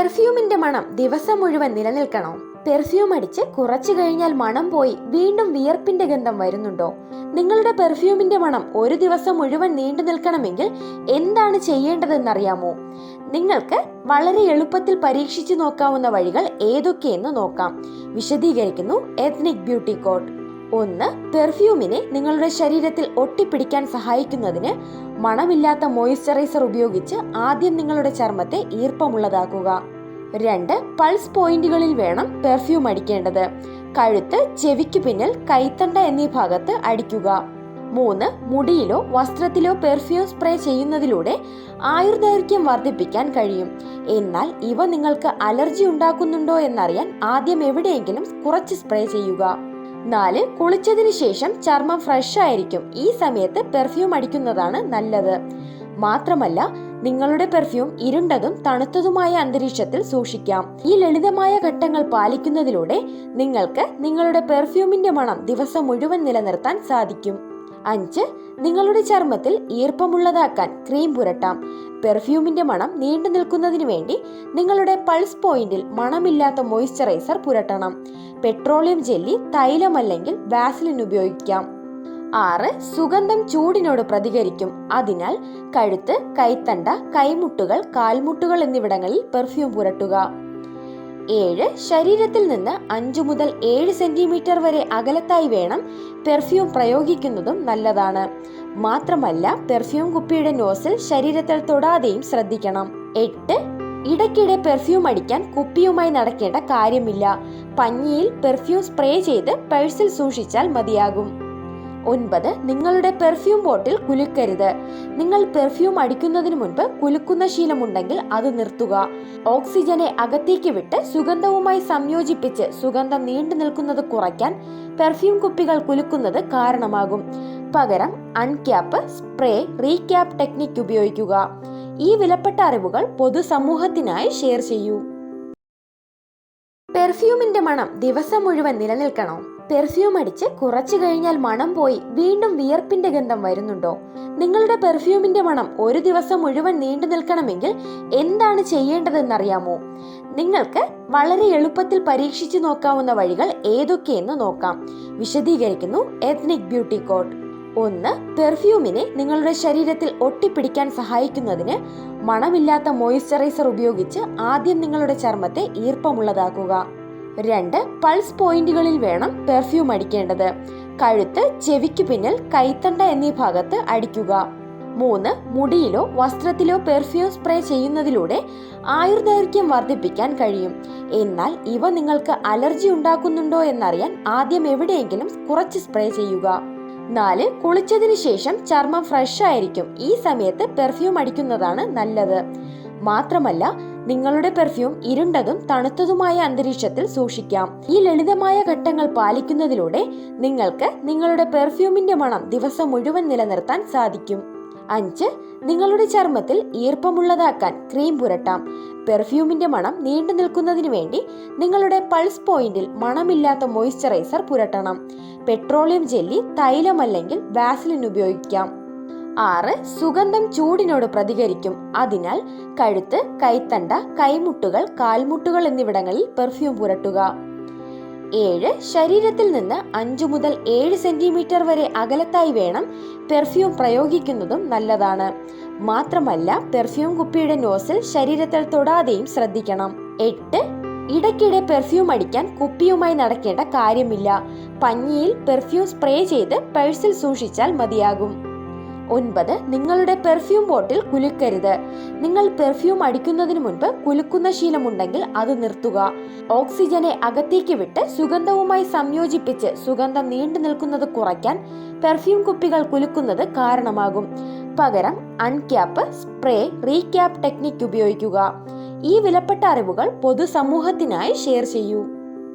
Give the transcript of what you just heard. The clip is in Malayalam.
പെർഫ്യൂമിന്റെ മണം ദിവസം മുഴുവൻ നിലനിൽക്കണോ. പെർഫ്യൂം അടിച്ച് കുറച്ചു കഴിഞ്ഞാൽ മണം പോയി വീണ്ടും വിയർപ്പിന്റെ ഗന്ധം വരുന്നുണ്ടോ? നിങ്ങളുടെ പെർഫ്യൂമിന്റെ മണം ഒരു ദിവസം മുഴുവൻ നീണ്ടു നിൽക്കണമെങ്കിൽ എന്താണ് ചെയ്യേണ്ടതെന്നറിയാമോ? നിങ്ങൾക്ക് വളരെ എളുപ്പത്തിൽ പരീക്ഷിച്ചു നോക്കാവുന്ന വഴികൾ ഏതൊക്കെയെന്ന് നോക്കാം. വിശദീകരിക്കുന്നു എത്നിക് ബ്യൂട്ടി കോഡ് ഒന്ന് പെർഫ്യൂമിനെ നിങ്ങളുടെ ശരീരത്തിൽ ഒട്ടിപ്പിടിക്കാൻ സഹായിക്കുന്നതിന് മണമില്ലാത്ത മോയിസ്ചറൈസർ ഉപയോഗിച്ച് ആദ്യം നിങ്ങളുടെ ചർമ്മത്തെ ഈർപ്പമുള്ളതാക്കുക. രണ്ട് പൾസ് പോയിന്റുകളിൽ വേണം പെർഫ്യൂം അടിക്കേണ്ടത്. കഴുത്ത് ചെവിക്ക് പിന്നിൽ കൈത്തണ്ട എന്നീ ഭാഗത്ത് അടിക്കുക. മൂന്ന് മുടിയിലോ വസ്ത്രത്തിലോ പെർഫ്യൂം സ്പ്രേ ചെയ്യുന്നതിലൂടെ ആയുർദൈർഘ്യം വർദ്ധിപ്പിക്കാൻ കഴിയും. എന്നാൽ ഇവ നിങ്ങൾക്ക് അലർജി ഉണ്ടാക്കുന്നുണ്ടോ എന്നറിയാൻ ആദ്യം എവിടെയെങ്കിലും കുറച്ച് സ്പ്രേ ചെയ്യുക. നാല് കുളിച്ചതിന് ശേഷം ചർമ്മം ഫ്രഷ് ആയിരിക്കും. ഈ സമയത്ത് പെർഫ്യൂം അടിക്കുന്നതാണ് നല്ലത്. മാത്രമല്ല നിങ്ങളുടെ പെർഫ്യൂം ഇരുണ്ടതും തണുത്തതുമായ അന്തരീക്ഷത്തിൽ സൂക്ഷിക്കാം. ഈ ലളിതമായ ഘട്ടങ്ങൾ പാലിക്കുന്നതിലൂടെ നിങ്ങൾക്ക് നിങ്ങളുടെ പെർഫ്യൂമിന്റെ മണം ദിവസം മുഴുവൻ നിലനിർത്താൻ സാധിക്കും. അഞ്ച് നിങ്ങളുടെ ചർമ്മത്തിൽ ഈർപ്പമുള്ളതാക്കാൻ ക്രീം പുരട്ടാം. പെർഫ്യൂമിന്റെ മണം നീണ്ടു നിൽക്കുന്നതിന് വേണ്ടി നിങ്ങളുടെ പൾസ് പോയിന്റിൽ മണമില്ലാത്ത മോയ്സ്ചറൈസർ പുരട്ടണം. പെട്രോളിയം ജെല്ലി തൈലം അല്ലെങ്കിൽ വാസലിൻ ഉപയോഗിക്കാം. ആറ് സുഗന്ധം ചൂടിനോട് പ്രതികരിക്കും. അതിനാൽ കഴുത്ത് കൈത്തണ്ട കൈമുട്ടുകൾ കാൽമുട്ടുകൾ എന്നിവിടങ്ങളിൽ പെർഫ്യൂം പുരട്ടുക. ഏഴ് ശരീരത്തിൽ നിന്ന് അഞ്ചു മുതൽ ഏഴ് സെന്റിമീറ്റർ വരെ അകലത്തായി വേണം പെർഫ്യൂം പ്രയോഗിക്കുന്നതും നല്ലതാണ്. മാത്രമല്ല പെർഫ്യൂം കുപ്പിയുടെ നോസിൽ ശരീരത്തിൽ തൊടാതെയും ശ്രദ്ധിക്കണം. എട്ട് ഇടയ്ക്കിടെ പെർഫ്യൂം അടിക്കാൻ കുപ്പിയുമായി നടക്കേണ്ട കാര്യമില്ല. പഞ്ഞിയിൽ പെർഫ്യൂം സ്പ്രേ ചെയ്ത് പേഴ്സിൽ സൂക്ഷിച്ചാൽ മതിയാകും. ഒൻപത് നിങ്ങളുടെ പെർഫ്യൂം ബോട്ടിൽ കുലുക്കരുത്. നിങ്ങൾ പെർഫ്യൂം അടിക്കുന്നതിന് മുൻപ് കുലുക്കുന്ന ശീലമുണ്ടെങ്കിൽ അത് നിർത്തുക. ഓക്സിജനെ അകത്തേക്ക് വിട്ട് സുഗന്ധവുമായി സംയോജിപ്പിച്ച് സുഗന്ധം നീണ്ടു നിൽക്കുന്നത് കുറയ്ക്കാൻ പെർഫ്യൂം കുപ്പികൾ കുലുക്കുന്നത് കാരണമാകും. പകരം അൺക്യാപ്പ് സ്പ്രേ റീക്യാപ്പ് ടെക്നിക് ഉപയോഗിക്കുക. ഈ വിലപ്പെട്ട അറിവുകൾ പൊതുസമൂഹത്തിനായി ഷെയർ ചെയ്യൂ. പെർഫ്യൂമിന്റെ മണം ദിവസം മുഴുവൻ നിലനിൽക്കണോ? പെർഫ്യൂം അടിച്ച് കുറച്ചു കഴിഞ്ഞാൽ മണം പോയി വീണ്ടും വിയർപ്പിന്റെ ഗന്ധം വരുന്നുണ്ടോ? നിങ്ങളുടെ പെർഫ്യൂമിന്റെ മണം ഒരു ദിവസം മുഴുവൻ നീണ്ടു നിൽക്കണമെങ്കിൽ എന്താണ് ചെയ്യേണ്ടതെന്നറിയാമോ? നിങ്ങൾക്ക് വളരെ എളുപ്പത്തിൽ പരീക്ഷിച്ചു നോക്കാവുന്ന വഴികൾ ഏതൊക്കെയെന്ന് നോക്കാം. വിശദീകരിക്കുന്നു എത്നിക് ബ്യൂട്ടി കോഡ് ഒന്ന് പെർഫ്യൂമിനെ നിങ്ങളുടെ ശരീരത്തിൽ ഒട്ടിപ്പിടിക്കാൻ സഹായിക്കുന്നതിന് മണമില്ലാത്ത മോയിസ്ചറൈസർ ഉപയോഗിച്ച് ആദ്യം നിങ്ങളുടെ ചർമ്മത്തെ ഈർപ്പമുള്ളതാക്കുക. രണ്ട് പൾസ് പോയിന്റുകളിൽ വേണം പെർഫ്യൂം അടിക്കേണ്ടത്. കഴുത്ത് ചെവിക്ക് പിന്നിൽ കൈത്തണ്ട എന്നീ ഭാഗത്ത് അടിക്കുക. മൂന്ന് മുടിയിലോ വസ്ത്രത്തിലോ പെർഫ്യൂം സ്പ്രേ ചെയ്യുന്നതിലൂടെ ആയുർദൈർഘ്യം വർദ്ധിപ്പിക്കാൻ കഴിയും. എന്നാൽ ഇവ നിങ്ങൾക്ക് അലർജി ഉണ്ടാക്കുന്നുണ്ടോ എന്നറിയാൻ ആദ്യം എവിടെയെങ്കിലും കുറച്ച് സ്പ്രേ ചെയ്യുക. നാല് കുളിച്ചതിന് ശേഷം ചർമ്മം ഫ്രഷ് ആയിരിക്കും. ഈ സമയത്ത് പെർഫ്യൂം അടിക്കുന്നതാണ് നല്ലത്. മാത്രമല്ല നിങ്ങളുടെ പെർഫ്യൂം ഇരുണ്ടതും തണുത്തതുമായ അന്തരീക്ഷത്തിൽ സൂക്ഷിക്കാം. ഈ ലളിതമായ ഘട്ടങ്ങൾ പാലിക്കുന്നതിലൂടെ നിങ്ങൾക്ക് നിങ്ങളുടെ പെർഫ്യൂമിന്റെ മണം ദിവസം മുഴുവൻ നിലനിർത്താൻ സാധിക്കും. അഞ്ച് നിങ്ങളുടെ ചർമ്മത്തിൽ ഈർപ്പമുള്ളതാക്കാൻ ക്രീം പുരട്ടാം. പെർഫ്യൂമിന്റെ മണം നീണ്ടു നിൽക്കുന്നതിന് വേണ്ടി നിങ്ങളുടെ പൾസ് പോയിന്റിൽ മണമില്ലാത്ത മോയ്സ്ചറൈസർ പുരട്ടണം. പെട്രോളിയം ജെല്ലി തൈലം അല്ലെങ്കിൽ വാസലിൻ ഉപയോഗിക്കാം. ആറ് സുഗന്ധം ചൂടിനോട് പ്രതികരിക്കും. അതിനാൽ കഴുത്ത് കൈത്തണ്ട കൈമുട്ടുകൾ കാൽമുട്ടുകൾ എന്നിവിടങ്ങളിൽ പെർഫ്യൂം പുരട്ടുക. ഏഴ് ശരീരത്തിൽ നിന്ന് അഞ്ചു മുതൽ ഏഴ് സെന്റിമീറ്റർ വരെ അകലത്തായി വേണം പെർഫ്യൂം പ്രയോഗിക്കുന്നതും നല്ലതാണ്. മാത്രമല്ല പെർഫ്യൂം കുപ്പിയുടെ നോസിൽ ശരീരത്തിൽ തൊടാതെയും ശ്രദ്ധിക്കണം. എട്ട് ഇടയ്ക്കിടെ പെർഫ്യൂം അടിക്കാൻ കുപ്പിയുമായി നടക്കേണ്ട കാര്യമില്ല. പഞ്ഞിയിൽ പെർഫ്യൂം സ്പ്രേ ചെയ്ത് പേഴ്സിൽ സൂക്ഷിച്ചാൽ മതിയാകും. ഒൻപത് നിങ്ങളുടെ പെർഫ്യൂം ബോട്ടിൽ കുലുക്കരുത്. നിങ്ങൾ പെർഫ്യൂം അടിക്കുന്നതിന് മുൻപ് കുലുക്കുന്ന ശീലമുണ്ടെങ്കിൽ അത് നിർത്തുക. ഓക്സിജനെ അകത്തേക്ക് വിട്ട് സുഗന്ധവുമായി സംയോജിപ്പിച്ച് സുഗന്ധം നീണ്ടു നിൽക്കുന്നത് കുറയ്ക്കാൻ പെർഫ്യൂം കുപ്പികൾ കുലുക്കുന്നത് കാരണമാകും. പകരം അൺക്യാപ്പ് സ്പ്രേ റീക്യാപ്പ് ടെക്നിക് ഉപയോഗിക്കുക. ഈ വിലപ്പെട്ട അറിവുകൾ പൊതുസമൂഹത്തിനായി ഷെയർ ചെയ്യൂ.